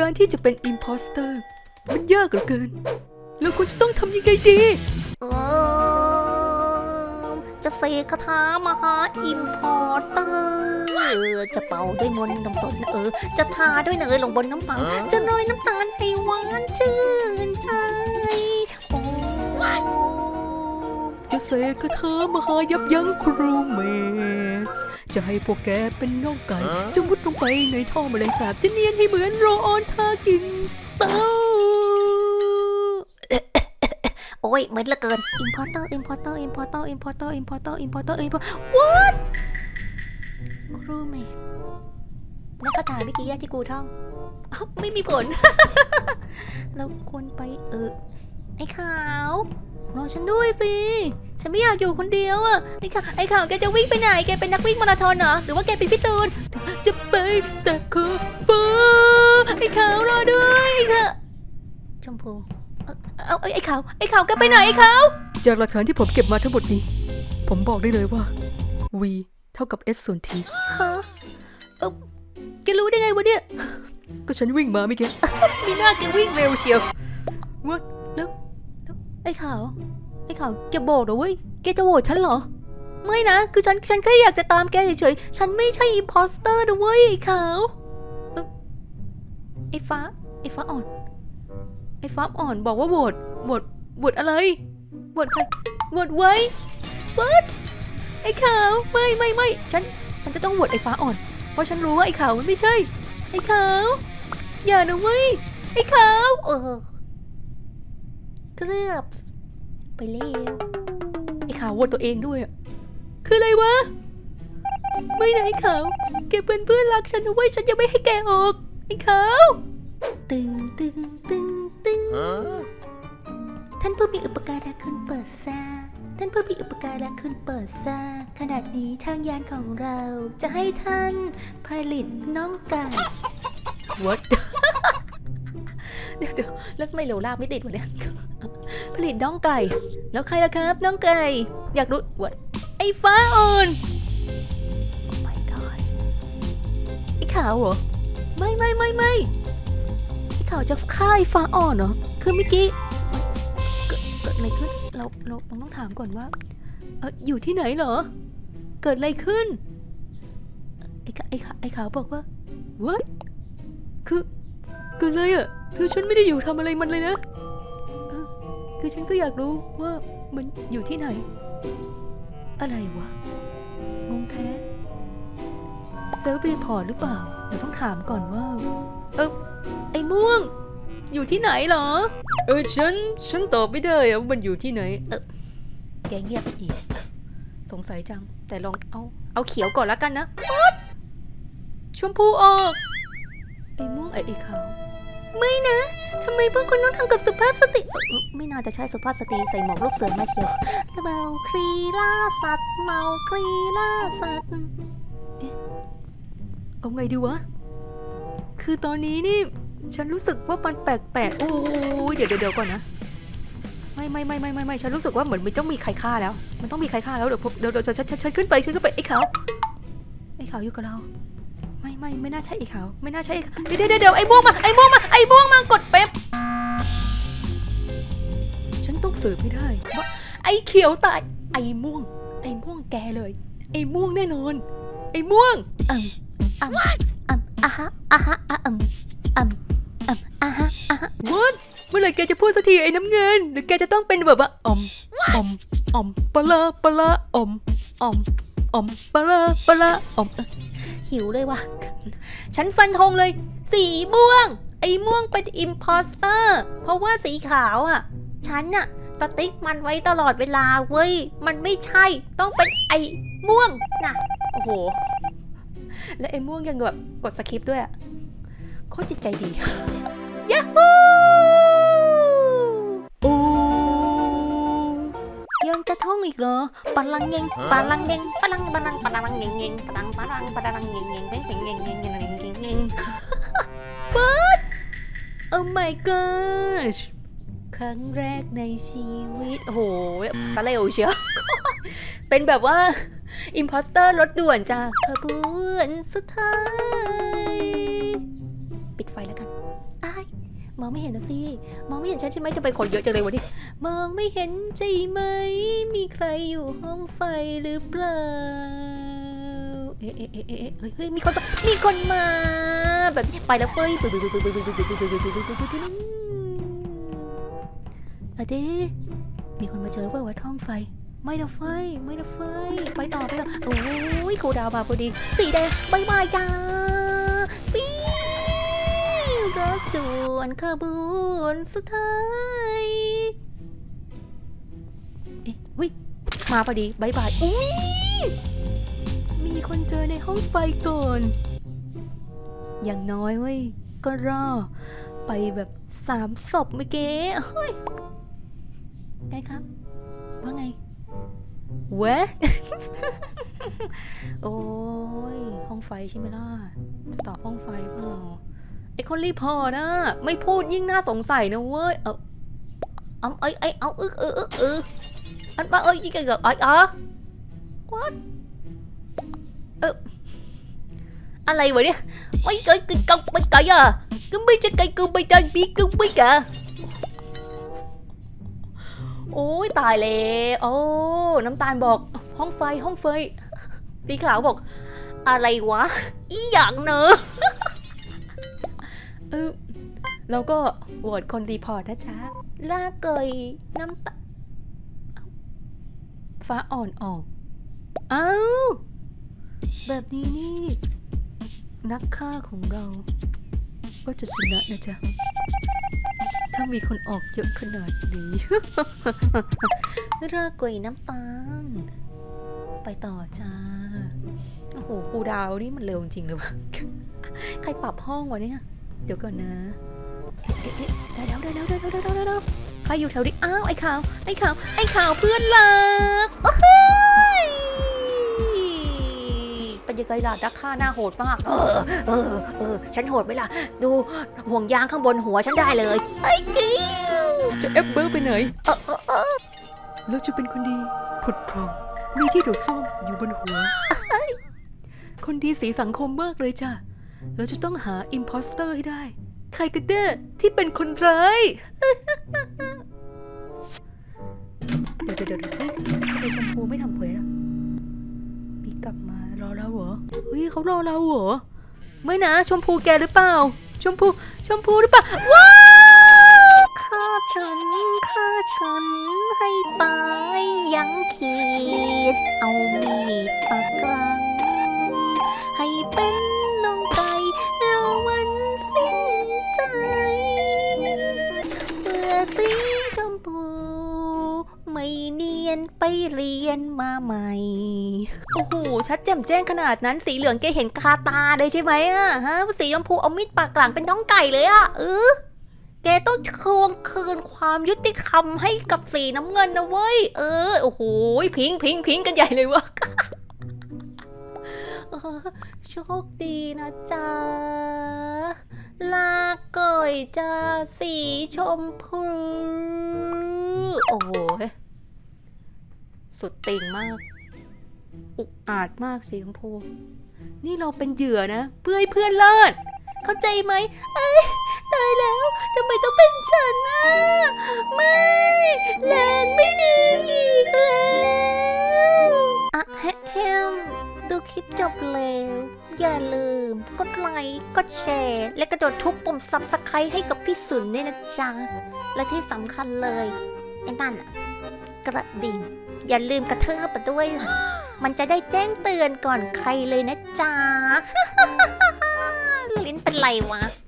การที่จะเป็นอิมพอสเตอร์มันยากเหลือเกิน แล้วคุณจะต้องทำยังไงดีเออจะเสกคาถามาหาอิมพอร์เตอร์จะเป่าด้วยมนต์น้ำตนเออ จะทาด้วยเนยลงบนน้ำปัง จะโรยน้ำตาลให้หวานชื่นใจโอ้จะเสกคาถามหายับยั้งครูเมย์ จะให้พวกแกเป็นน้องไก่จะมุดลงไปในท่อแมลงสาบจะเนียนให้เหมือนโรออนทากินเต้าโอ้ยเหมือนลือเกินอิมพอร์เตอร์อิมพอร์เตอร์อิมพอร์เตอร์อิมพอร์เตอร์อิมพอร์เตอร์อิมพอร์เตอร์อิมพอร์ what ครูเมย์แล้วคาถาเมื่อกี้ที่กูท่องไม่มีผล เราควรไปเออไอ้ขาว รอฉันด้วยสิ ฉันไม่อยากอยู่คนเดียวอะไอ้ขาวไอ้ขาวแกจะวิ่งไปไหน แกเป็นนักวิ่งมาราธอนเหรอ หรือว่าแกเป็นพี่ตูน จะไปแต่ขอบฟ้าไอ้ขาวรอด้วยไอ้ขาวชมพูเอาเอาไอ้ขาวไอ้ขาวแกไปไหนไอ้ขาวจากหลักฐานที่ผมเก็บมาทั้งหมดนี้ ผมบอกได้เลยว่า v เท่ากับ s ส่วน t ฮะเอ้าแกรู้ได้ไงวะเนี่ย ก็ฉันวิ่งมาไม่อกี้มีหน้าแกวิ่งเร็วเชียว What? แล้วแล้วไอ้ขาว ไอ้ขาวแกบอกเหรอเว้ยแกจะโหวตฉันเหรอ ไม่นะ คือฉันฉันแค่อยากจะตามแกเฉยๆ ฉันไม่ใช่อิมพอสเตอร์นะเว้ยไอ้ขาวไอ้ฟ้าไอ้ฟ้าอ่อน ไอ้ฟ้าอ่อนบอกว่าโหวตโหวตโหวตอะไรโหวตใครโหวตไว้เบิดไอ้ขาวไม่ไม่ไม่ฉันฉันจะต้องโหวตไอ้ฟ้าอ่อน เพราะฉันรู้ว่าไอ้ขาวมันไม่ใช่ ไอ้ขาวอย่านะเว้ยไอ้ขาวเออเกือบ ไปเร็วไอ้ขาวโหวตตัวเองด้วยอะคืออะไรวะ ไม่นะไอ้ขาวแกเป็นเพื่อนรักฉันนะเว้ยฉันยังไม่ให้แกออกไอ้ขาวตึงตึงตึงตึงท่านผู้มีอุปการะคุณเปิดซาท่านผู้มีอุปการะคุณเปิดซาขนาดนี้ทางยานของเราจะให้ท่านผลิตน้องไก่ What เดี๋ยวเดี๋ยวแล้วไม่เหลวลากไม่ติดวะเนี่ย ผลิตน้องไก่ แล้วใครล่ะครับ น้องไก่ อยากรู้ว a ไอ้ฟ้าอ่อน Oh my gosh ไอ้ขาวเหรอ ไม่ไม่ไม่ไม่ไอ้ขาวจะฆ่าไอ้ฟ้าอ่อนเหรอ คือเมื่อกี้เกิดอะไรขึ้น เราเราต้องถามก่อนว่า เอออยู่ที่ไหนเหรอ เกิดอะไรขึ้น ไอ้ขาวไอ้ขาวไอ้ขาวบอกว่า What คือเกิดอะไรอะคือฉันไม่ได้อยู่ทำอะไรมันเลยนะ คือฉันก็อยากรู้ว่ามันอยู่ที่ไหน อะไรวะ งงแท้เซิร์ฟรีพอร์ตหรือเปล่าเดี๋ยวต้องถามก่อนว่า เออไอ้ม่วง อยู่ที่ไหนเหรอ เออฉัน ฉันตอบไม่ได้อะว่ามันอยู่ที่ไหนแกเงียบไปอีก สงสัยจัง แต่ลองเอา เอาเขียวก่อนแล้วกันนะชมพูออก ไอ้ม่วงไอ้ไอ้ขาว ไม่นะทำไมพวกคุณต้องทำกับสุภาพสตรีไม่น่าจะใช่สุภาพสตรีใส่หมวกลูกเสือมาเชียวเมาครีล่าสัตว์เมาครีล่าสัตว์เอาไงดีวะ คือตอนนี้นี่ ฉันรู้สึกว่ามันแปลกๆโอ้ยเดี๋ยวเดี๋ยวเดี๋ยวก่อนนะ ไม่ไม่ไม่ไม่ไม่ไม่ฉันรู้สึกว่าเหมือนมันต้องมีใครฆ่าแล้ว มันต้องมีใครฆ่าแล้วเดี๋ยวเดี๋ยวเดี๋ยวฉันฉันฉันขึ้นไปฉันขึ้นไปไอ้เขาไอ้เขาอยู่กับเรา ไม่ไม่ไม่น่าใช่ไอ้ขาวไม่น่าใช่ไอ้ขาวเดี๋ยวเดี๋ยวเดี๋ยวไอ้ม่วงมาไอ้ม่วงมาไอ้ม่วงมากดเป๊ปฉันต้องสืบไม่ได้ว่าไอ้เขียวตายไอ้ม่วง ไอ้ม่วงแกเลย ไอ้ม่วงแน่นอน ไอ้ม่วงอืมอืมอืมอะฮะอะฮะอะอืมอืมอืมอะฮะอะฮะ What เมื่อไหร่แกจะพูดสักทีไอ้น้ำเงิน หรือแกจะต้องเป็นแบบว่าอมอมอมปะละปะละอมอมอมปะละปะละอมเอ้ย หิวเลยว่ะ ฉันฟันธงเลย สีม่วง ไอ้ม่วงเป็นอิมพอสเตอร์ เพราะว่าสีขาวอะ ฉันน่ะ สติ๊กมันไว้ตลอดเวลาเว้ย มันไม่ใช่ ต้องเป็นไอ้ม่วงนะโอ้โห และไอ้ม่วงยังแบบกดสคริปต์ด้วยอะโคตรจิตใจดี ท่องอีกเหรอปลังเงงปลังเงงปลังปลังปลังเงงเงงปลังปลังปลังเงงเงงเป็นเงงเงงเงงเงงเงงเงงป๊ด Oh my gosh ครั้งแรกในชีวิต โอ้โหตะเร็วเชียว เป็นแบบว่าอิมพอสเตอร์รถด่วนจากขบวนสุดท้าย ปิดไฟแล้วกันอาย มองไม่เห็นนะสิ มองไม่เห็นฉันใช่ไหมจะไปขนเยอะจังเลยวันนี้ มองไม่เห็นใช่ไหม มีใครอยู่ห้องไฟหรือเปล่า เอ๊ะเอ๊ะเอ๊ะเอ๊เฮ้ยมีคนมีคนมา แบบนี้ไปแล้วเฟ้ยอะเด้มีคนมาเจอว่าวัดห้องไฟ ไม่นะไฟ ไม่นะไฟ ไปต่อไปต่อโอ้ยโคดาวมาพอดี สีแดงบายบายจ้าฟิวรถด่วนขบวนสุดท้าย อ๊ะวิมาพอดีบายบายอุ้ยมีคนเจอในห้องไฟก่อน อย่างน้อยเว้ย ก็รอดไปแบบสามศพเมื่อกี้เฮ้ยไงครับ ว่าไง เว้โอ้ย ห้องไฟใช่ไหมล่ะ จะตอบห้องไฟเปล่าไอ้คนรีพอร์ตนะ ไม่พูดยิ่งน่าสงสัยนะเว้ย เออเอาเอ้ยเอ้เอาอึกเออเออ anh ba ơi chỉ cần gọi ờ ờ what ờ. anh lây vậy đi mấy cái cái công mấy cái à cứ mấy cái cây cứ mấy cái biết cứ mấy cả โอ้ยตายเลยโอ้น้ำตาลบอก ห้องไฟห้องไฟสีขาวบอก อะไรวะ อีอย่างเนอะเออแล้วก็โหวตคนรีพอร์ตนะจ๊ะลาเกยน้ำตา ฟ้าอ่อนออกเอ้าแบบนี้นี่ นักฆ่าของเรา ก็จะชนะนะจ๊ะ ถ้ามีคนออกเยอะขนาดนี้ลาเกยน้ำตาล ไปต่อจ้า โอ้โหครูดาวนี่มันเร็วจริงเลยวะใครปรับห้องวะเนี่ย เดี๋ยวก่อนนะ เอ๊ะเอ๊ะเอ๊ะได้แล้วได้แล้วได้แล้วได้แล้วได้แล้ว ใครอยู่แถวนี้อ้าวไอ้ขาวไอ้ขาวไอ้ขาวเพื่อนรักโอ้โหยเป็นยังไงล่ะนักฆ่าหน้าโหดมาก เออเออเออฉันโหดไหมล่ะ ดูห่วงยางข้างบนหัวฉันได้เลยไอ้กิ้วจะเอฟเบอร์ไปไหนแล้วจะเป็นคนดีผุดพรองมีที่ดูดซ่วมอยู่บนหัว คนดีสีสังคมมากเลยจ้ะเราจะต้องหาอิมพอสเตอร์ให้ได้ ใครกันแน่ที่เป็นคนร้าย เดี๋ยวเดี๋ยวเดี๋ยวเฮ้ยชมพูไม่ทำเควสอะมีกลับมารอเราเหรอเฮ้ยเขารอเราเหรอไม่นะ ชมพูแกหรือเปล่า ชมพู ชมพูหรือเปล่า ว้าวฆ่าฉันฆ่าฉันให้ตายยังขีด เอามีดปากกลางให้เป็น นียนไปเรียนมาใหม่ โอ้โห ชัดแจ่มแจ้งขนาดนั้น สีเหลืองแกเห็นคาตาเลยใช่ไหมอะฮะ สีชมพูเอามีดปากกลางเป็นน้องไก่เลยอะเออแกต้องทวงคืนความยุติธรรมให้กับสีน้ำเงินนะเว้ย เออ โอ้โห พิงพิงพิงกันใหญ่เลยวะโชคดีนะจ๊ะ ลาก่อยจ้าสีชมพู โอ้โห สุดติ่งมาก อุกอาจมากสีชมพู นี่เราเป็นเหยื่อนะ เพื่อให้เพื่อนรอดเข้าใจไหมเอ้ยตายแล้วทำไมต้องเป็นฉันนะไม่แรงไม่ดีอีกแล้วอะแฮแฮมดูคลิปจบแล้ว อย่าลืม กดไลค์กดแชร์ และกระโดดทุบปุ่มซับสไครต์ให้กับพี่สุนด้วยนะจ๊ะ และที่สำคัญเลย ไอ้นั่นอะกระดิ่ง อย่าลืมกระเทืบไปด้วยล่ะมันจะได้แจ้งเตือนก่อนใครเลยนะจ๊ะ ลิ้นเป็นไรวะ